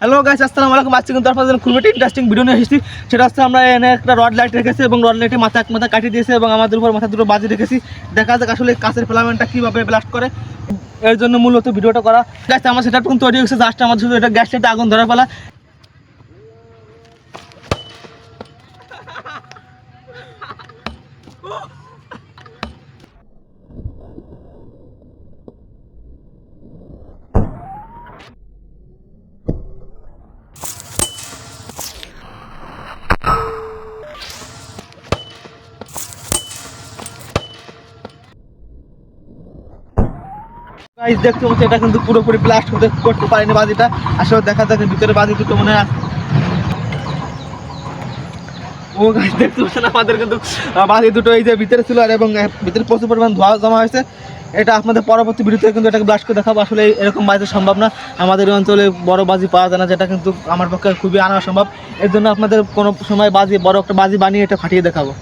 Hello guys আসসালামু আলাইকুম। আজকে কিন্তু আপনাদের খুব একটা ইন্টারেস্টিং ভিডিও নিয়ে এসেছি। সেটা হচ্ছে আমরা এনে একটা রড লাইট রেখেছি এবং রড লাইটে মাথা এক মাথা কাটিয়ে দিয়েছে এবং আমাদের উপর মাথা দুটো বাজি রেখেছি। দেখা যাক আসলে কাছের ফিলামেন্টটা কীভাবে ব্লাস্ট করে। এর জন্য মূলত ভিডিওটা করা। গাছ আমার সেটা কিন্তু তৈরি হয়েছে জাস্ট আমাদের শুধু এটা গ্যাস লাইটে আগুন ধরা ফেলা গাইস দেখতে এটা কিন্তু পুরোপুরি ব্লাস্ট হতে করতে পারেনি বাজিটা। আসলে দেখা ভিতরে বাজি দুটো মনে। ও দেখতে পাচ্ছেন, আমাদের কিন্তু বাজি দুটো এই যে ভিতরে ছিল আর এবং ভিতরে প্রচুর পরিমাণ ধোঁয়া জমা হয়েছে। এটা আপনাদের পরবর্তী ভিডিওতে কিন্তু এটাকে ব্লাস্ট করে দেখাবো। আসলে এরকম বাজি সম্ভব না। আমাদের অঞ্চলে বড় বাজি পাওয়া যায় না, যেটা কিন্তু আমার পক্ষে খুবই আনা সম্ভব এর জন্য আপনাদের কোনো সময় বাজি বড় একটা বাজি বানিয়ে এটা ফাটিয়ে দেখাবো।